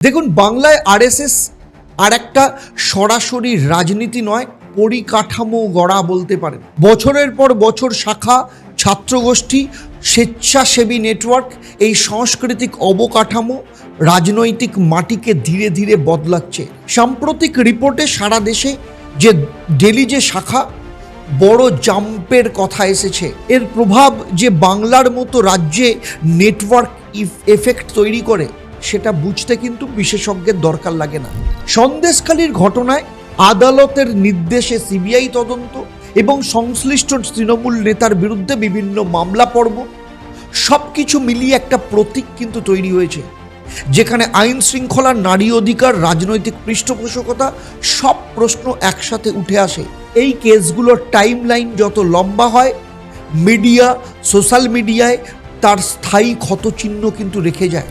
দেখুন, বাংলায় আরএসএস আর একটা সরাসরি রাজনীতি নয়, পরিকাঠামো গড়া বলতে পারেন। বছরের পর বছর শাখা, ছাত্রগোষ্ঠী, স্বেচ্ছাসেবী নেটওয়ার্ক, এই সাংস্কৃতিক অবকাঠামো রাজনৈতিক মাটিকে ধীরে ধীরে বদলাচ্ছে। সাম্প্রতিক রিপোর্টে সারা দেশে যে ডেলি যে শাখা, বড় জাম্পের কথা এসেছে। এর প্রভাব যে বাংলার মতো রাজ্যে নেটওয়ার্ক এফেক্ট তৈরি করে সেটা বুঝতে কিন্তু বিশেষজ্ঞের দরকার লাগে না। সন্দেশখালীর ঘটনায় আদালতের নির্দেশে সিবিআই তদন্ত এবং সংশ্লিষ্ট তৃণমূল নেতার বিরুদ্ধে বিভিন্ন মামলা পর্ব সব কিছু মিলিয়ে একটা প্রতীক কিন্তু তৈরি হয়েছে, যেখানে আইন শৃঙ্খলা, নারী অধিকার, রাজনৈতিক পৃষ্ঠপোষকতা সব প্রশ্ন একসাথে উঠে আসে। এই কেসগুলোর টাইম লাইন যত লম্বা হয় মিডিয়া সোশ্যাল মিডিয়ায় তার স্থায়ী ক্ষতচিহ্ন কিন্তু রেখে যায়।